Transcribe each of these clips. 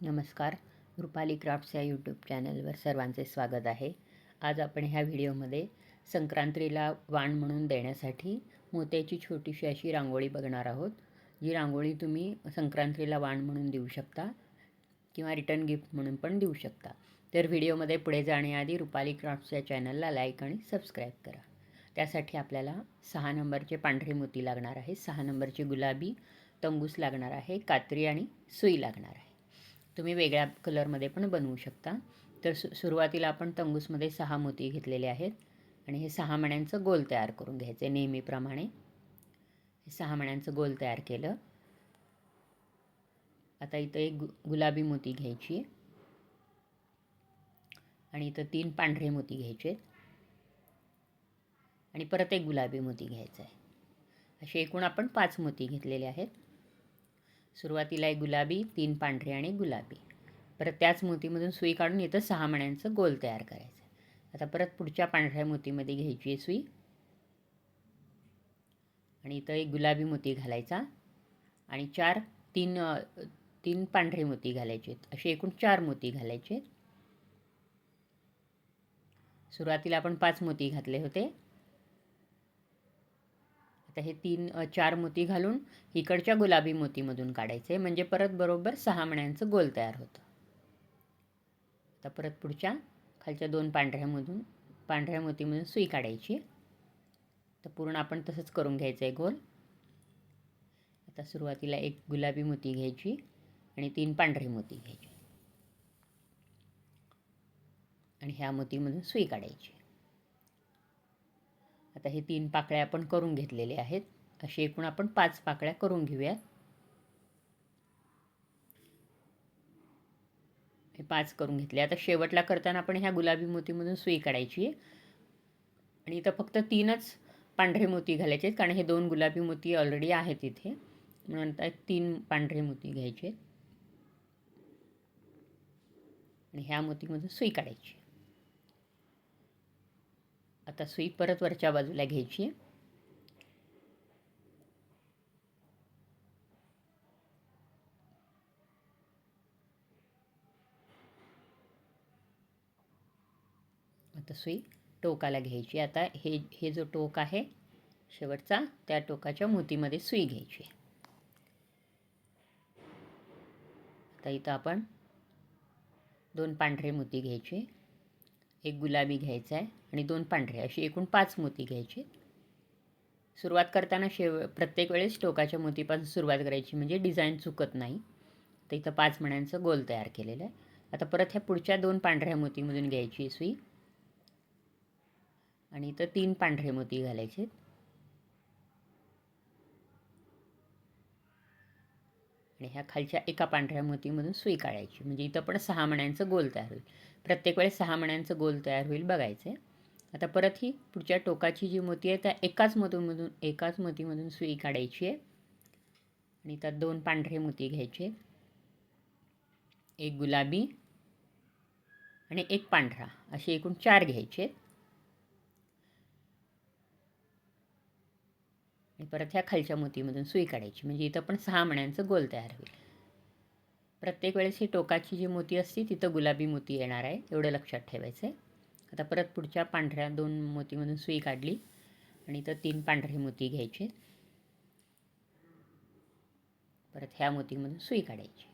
नमस्कार. रुपाली क्राफ्ट्स या यूट्यूब चॅनलवर सर्वांचे स्वागत आहे. आज आपण ह्या व्हिडिओमध्ये संक्रांतीला वाण म्हणून देण्यासाठी मोत्याची छोटीशी अशी रांगोळी बघणार आहोत. जी रांगोळी तुम्ही संक्रांतीला वाण म्हणून देऊ शकता किंवा रिटर्न गिफ्ट म्हणून पण देऊ शकता. तर व्हिडिओमध्ये पुढे जाण्याआधी रुपाली क्राफ्ट्स या चॅनलला लाईक आणि सबस्क्राईब करा. त्यासाठी आपल्याला सहा नंबरचे पांढरे मोती लागणार आहे सहा नंबरची गुलाबी तंगूस लागणार आहे कात्री आणि सुई लागणार आहे. तुम्ही वेगळ्या कलरमध्ये पण बनवू शकता. तर सु सुरुवातीला आपण तंगूसमध्ये सहा मोती घेतलेले आहेत. आणि हे सहा मण्यांचं गोल तयार करून घ्यायचे नेहमीप्रमाणे. हे सहा मण्यांचं गोल तयार केलं. आता इथं एक गु गुलाबी मोती घ्यायची. आणि इथं तीन पांढरे मोती घ्यायचे. आणि परत एक गुलाबी मोती घ्यायचा आहे. असे एकूण आपण पाच मोती घेतलेले आहेत. सुरुवातीला एक गुलाबी तीन पांढरे आणि गुलाबी. परत त्याच मोतीमधून सुई काढून इथं सहा मण्यांचं गोल तयार करायचं. आता परत पुढच्या पांढऱ्या मोतीमध्ये घ्यायची आहे सुई. आणि इथं एक गुलाबी मोती घालायचा. आणि चार तीन तीन पांढरे मोती घालायचे आहेत. असे एकूण चार मोती घालायचे आहेत. सुरुवातीला आपण पाच मोती घातले होते. तर हे तीन चार मोती घालून इकडच्या गुलाबी मोतीमधून काढायचे. म्हणजे परत बरोबर सहा मण्यांचं गोल तयार होतं. आता परत पुढच्या खालच्या दोन पांढऱ्यामधून पांढऱ्या मोतीमधून सुई काढायची. तर पूर्ण आपण तसंच करून घ्यायचं आहे गोल. आता सुरुवातीला एक गुलाबी मोती घ्यायची आणि तीन पांढरी मोती घ्यायची. आणि ह्या मोतीमधून सुई काढायची. आता हे तीन पाकळ्या आपण करून घेतलेले आहेत. असे एकूण आपण पाच पाकळ्या करून घेऊयात. हे पाच करून घेतले. आता शेवटला करताना आपण ह्या गुलाबी मोतीमधून सुई काढायची आहे. आणि इथं फक्त तीनच पांढरे मोती घालायचे आहेत कारण हे दोन गुलाबी मोती ऑलरेडी आहेत इथे. म्हणून तीन पांढरे मोती घ्यायचे आणि ह्या मोतीमधून सुई काढायची आता सुई परत वरच्या बाजूला घ्यायची. आहे आता सुई टोकाला घ्यायची. आता हे हे जो टोक आहे शेवटचा त्या टोकाच्या मोतीमध्ये सुई घ्यायची. आता इथं आपण दोन पांढरे मोती घ्यायचे. एक गुलाबी घ्यायचा आहे. आणि दोन पांढरे अशी एकूण पाच मोती घ्यायची. सुरुवात करताना शेव प्रत्येक वेळेस टोकाच्या मोतीपासून सुरुवात करायची म्हणजे डिझाईन चुकत नाही. तर इथं पाच मण्यांचं गोल तयार केलेलं आहे. आता परत ह्या पुढच्या दोन पांढऱ्या मोतीमधून घ्यायची सुई. आणि इथं तीन पांढरे मोती घालायचे आणि ह्या खालच्या एका पांढऱ्या मोतीमधून सुई काढायची म्हणजे इथं पण सहा मण्यांचं गोल तयार होईल. प्रत्येक वेळेस सहा मण्यांचं गोल तयार होईल बघायचं आहे आता परत ही पुढच्या टोकाची जी मोती आहे त्या एकाच मोतीमधून एकाच मोतीमधून सुई काढायची आहे. आणि त्यात दोन पांढरे मोती घ्यायचे एक गुलाबी आणि एक पांढरा असे एकूण चार घ्यायचे आणि परत ह्या खालच्या मोतीमधून सुई काढायची म्हणजे इथं पण सहा मण्यांचं गोल तयार होईल. प्रत्येक वेळेस ही टोकाची जी मोती असते तिथं गुलाबी मोती येणार आहे एवढं लक्षात ठेवायचं आहे आता परत पुढच्या पांढऱ्या दोन मोतीमधून सुई काढली. आणि इथं तीन पांढरे मोती घ्यायचे. परत ह्या मोतीमधून सुई काढायची.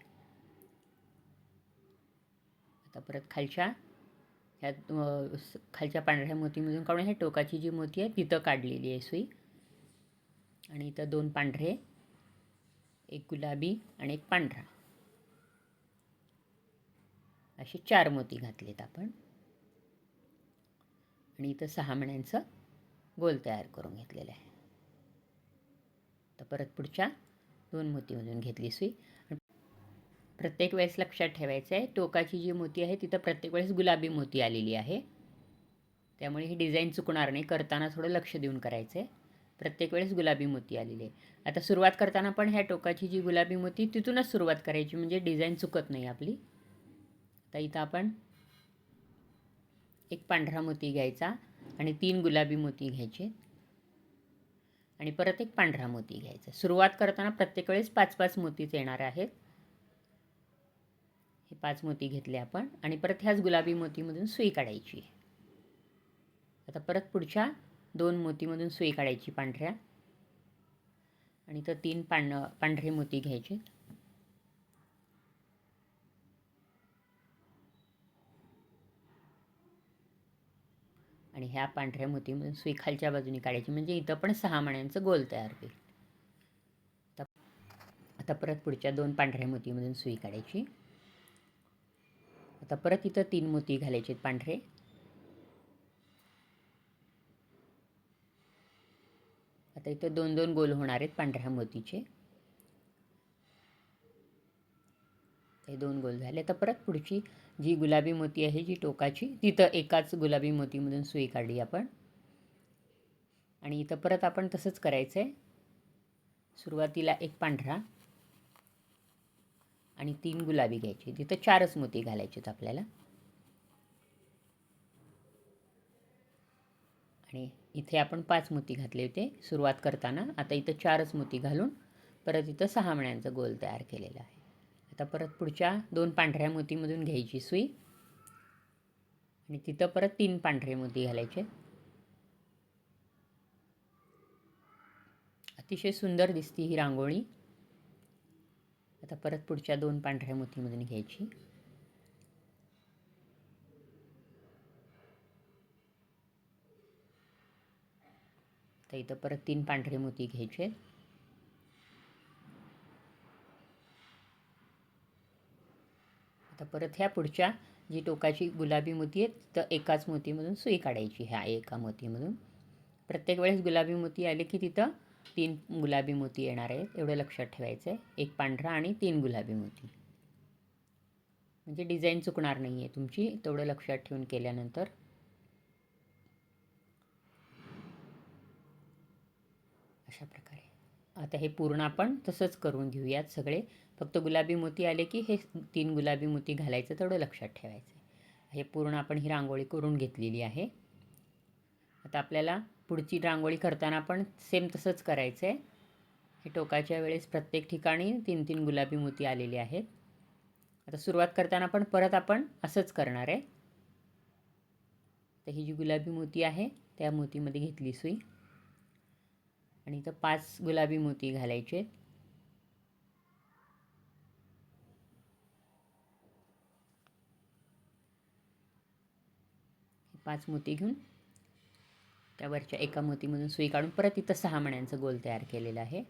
आता परत खालच्या ह्या खालच्या पांढऱ्या मोतीमधून काढून ह्या टोकाची जी मोती आहे तिथं काढलेली आहे सुई. आणि इथं दोन पांढरे एक गुलाबी आणि एक पांढरा. असे चार मोती घातलेत आपण. आणि इथं सहा मण्यांचं गोल तयार करून घेतलेलं आहे. तर परत पुढच्या दोन मोतीमधून घेतली सुई. प्रत्येक वेळेस लक्षात ठेवायचं आहे टोकाची जी मोती आहे तिथं प्रत्येक वेळेस गुलाबी मोती आलेली आहे. त्यामुळे ही डिझाईन चुकणार नाही करताना थोडं लक्ष देऊन करायचं आहे. प्रत्येक वेळेस गुलाबी मोती आलेली आहे आता सुरुवात करताना पण ह्या टोकाची जी गुलाबी मोती तिथूनच सुरुवात करायची म्हणजे डिझाईन चुकत नाही आपली. तर इथं आपण एक पांढरा मोती घ्यायचा आणि तीन गुलाबी मोती घ्यायचे. आणि परत एक पांढरा मोती घ्यायचा. सुरुवात करताना प्रत्येक वेळेस पाच पाच मोतीच येणार आहेत. हे पाच मोती घेतले आपण आणि परत ह्याच गुलाबी मोतीमधून सुई काढायची. आता परत पुढच्या दोन मोतीमधून सुई काढायची पांढऱ्या. आणि तर तीन पांढ पांढरे मोती घ्यायचे. आणि ह्या पांढऱ्या मोतीमधून सुई खालच्या बाजूने काढायची. म्हणजे इथं पण सहा मण्यांचं गोल तयार होईल. आता आता परत पुढच्या दोन पांढऱ्या मोतीमधून सुई काढायची. आता परत इथं तीन मोती घालायचे पांढरे. आता इथं दोन दोन गोल होणार आहेत पांढऱ्या मोतीचे. हे दोन गोल झाले. आता परत पुढची जी गुलाबी मोती आहे जी टोकाची तिथं एकाच गुलाबी मोतीमधून सुई काढली आपण. आणि इथं परत आपण तसंच करायचं आहे सुरुवातीला एक पांढरा आणि तीन गुलाबी घ्यायचे. तिथं चारच मोती घालायचेत आपल्याला. आणि इथे आपण पाच मोती घातले होते सुरुवात करताना. आता इथं चारच मोती घालून परत इथं सहा मण्यांचं गोल तयार केलेलं आहे. आता परत पुढच्या दोन पांढऱ्या मोतीमधून घ्यायची सुई. आणि तिथं परत तीन पांढरे मोती घालायचे. अतिशय सुंदर दिसती ही रांगोळी. आता परत पुढच्या दोन पांढऱ्या मोतीमधून घ्यायची. तर इथं परत तीन पांढरे मोती घ्यायचे. आता परत ह्या पुढच्या जी टोकाची गुलाबी मोती आहे तर एकाच मोतीमधून सुई काढायची. ह्या एका मोतीमधून. प्रत्येक वेळेस गुलाबी मोती आले की तिथं तीन गुलाबी मोती येणार आहेत एवढं लक्षात ठेवायचं आहे एक पांढरा आणि तीन गुलाबी मोती. म्हणजे डिझाईन चुकणार नाही आहे तुमची तेवढं लक्षात ठेवून केल्यानंतर. अशा प्रकारे. आता हे पूर्ण आपण तसंच करून घेऊयात सगळे. फक्त गुलाबी मोती आले की हे तीन गुलाबी मोती घालायचं तेवढं लक्षात ठेवायचं. हे पूर्ण आपण ही रांगोळी करून घेतलेली आहे. आता आपल्याला पुढची रांगोळी करताना पण सेम तसंच करायचं आहे हे टोकाच्या वेळेस प्रत्येक ठिकाणी तीन तीन गुलाबी मोती आलेले आहेत. आता सुरुवात करताना पण परत आपण असंच करणार आहे. तर ही जी गुलाबी मोती आहे त्या मोतीमध्ये घेतली सुई. आणि इथं पाच गुलाबी मोती घालायचे पाच मोती घेऊन त्यावरच्या एका मोतीमधून सुई काढून परत इथं सहा मण्यांचं गोल तयार केलेलं आहे.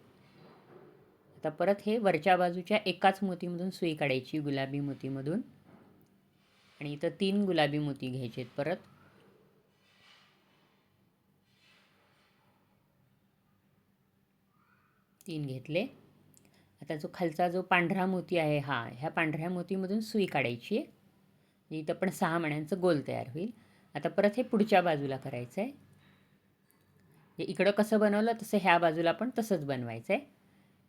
आता परत हे वरच्या बाजूच्या एकाच मोतीमधून सुई काढायची गुलाबी मोतीमधून. आणि इथं तीन गुलाबी मोती घ्यायचे आहेत परत. तीन घेतले. आता जो खालचा जो पांढरा मोती आहे हा ह्या पांढऱ्या मोतीमधून सुई काढायची आहे. इथं पण सहा मण्यांचं गोल तयार होईल. आता परत हे पुढच्या बाजूला करायचं आहे हे इकडं कसं बनवलं तसं ह्या बाजूला पण तसंच बनवायचं आहे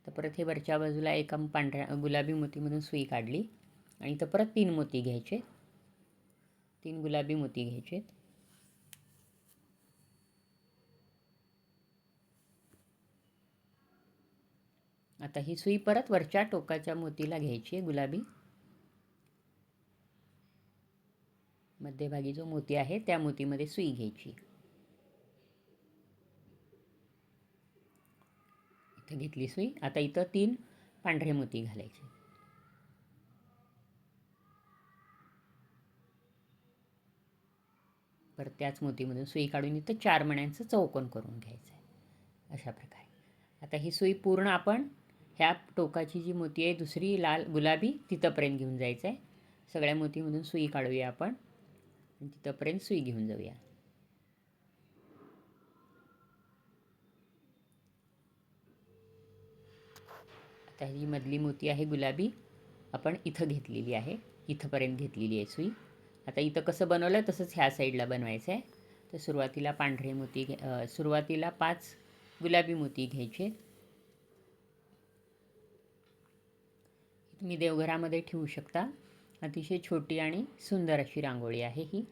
तर परत हे वरच्या बाजूला एका पांढऱ्या गुलाबी मोतीमधून सुई काढली आणि इथं परत तीन मोती घ्यायचे. तीन गुलाबी मोती घ्यायचे. आता ही सुई परत वरच्या टोकाच्या मोतीला घ्यायची आहे गुलाबी. मध्यभागी जो मोती आहे त्या मोतीमध्ये सुई घ्यायची. इथं घेतली सुई. आता इथं तीन पांढरे मोती घालायचे. पर त्याच मोतीमधून सुई काढून इथं चार मण्यांचं चौकोन करून घ्यायचं आहे अशा प्रकारे. आता ही सुई पूर्ण आपण ह्या टोकाची जी मोती आहे दुसरी लाल गुलाबी तिथंपर्यंत घेऊन जायचं आहे सगळ्या मोतीमधून सुई काढूया आपण. तिथंपर्यंत सुई घेऊन जाऊया. आता ही मधली मोती आहे गुलाबी. आपण इथं घेतलेली आहे. इथंपर्यंत घेतलेली आहे सुई. आता इथं कसं बनवलं तसंच ह्या साईडला बनवायचं आहे तर सुरुवातीला पांढरे मोती घे सुरुवातीला पाच गुलाबी मोती घ्यायचे. तुम्ही देवघरामध्ये ठेवू शकता. अतिशय छोटी आणि सुंदर अशी रांगोळी आहे ही.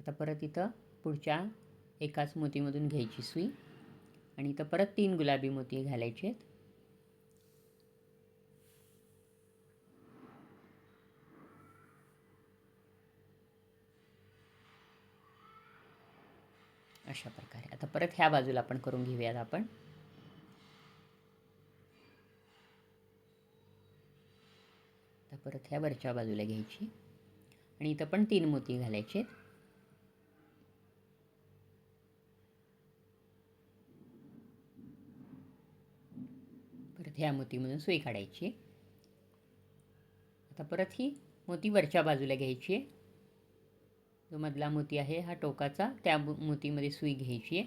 आता परत इथं पुढच्या एकाच मोतीमधून घ्यायची सुई. आणि इथं परत तीन गुलाबी मोती घालायचे आहेत. अशा प्रकारे. आता परत ह्या बाजूला आपण करून घेऊयात आपण. परत ह्या वरच्या बाजूला घ्यायची. आणि इथं पण तीन मोती घालायचे परत ह्या मोतीमधून सुई काढायची. आता परत ही मोती वरच्या बाजूला घ्यायची. आहे जो मधला मोती आहे हा टोकाचा त्या मोतीमध्ये सुई घ्यायची. आहे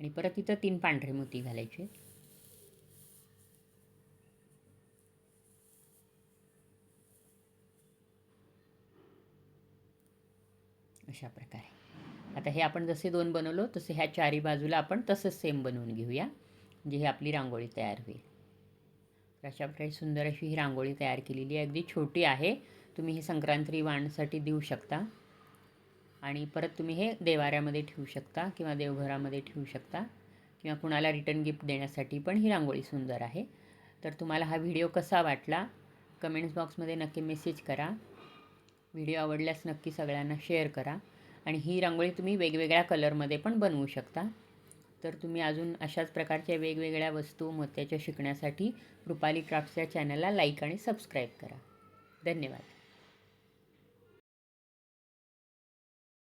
आणि परत इथं तीन पांढरे मोती घालायचे. अशा प्रकारे. आता हे आपण जसे दोन बनवलो तसे ह्या चारी बाजूला आपण तसंच सेम बनवून घेऊया म्हणजे ही आपली रांगोळी तयार होईल. अशा प्रकारे सुंदर अशी ही रांगोळी तयार केलेली आहे. अगदी छोटी आहे. तुम्ही हे संक्रांती वाणसाठी देऊ शकता. आणि परत तुम्ही हे देवाऱ्यामध्ये ठेवू शकता किंवा देवघरामध्ये ठेवू शकता किंवा कुणाला रिटर्न गिफ्ट देण्यासाठी पण ही रांगोळी सुंदर आहे. तर तुम्हाला हा व्हिडिओ कसा वाटला कमेंट्स बॉक्समध्ये नक्की मेसेज करा. व्हिडिओ आवडल्यास नक्की सगळ्यांना शेअर करा. आणि ही रांगोळी तुम्ही वेगवेगळ्या कलरमध्ये पण बनवू शकता. तर तुम्ही अजून अशाच प्रकारच्या वेगवेगळ्या वस्तू मोत्याच्या शिकण्यासाठी रुपाली क्राफ्ट्स या चॅनलला लाईक आणि सबस्क्राईब करा. धन्यवाद.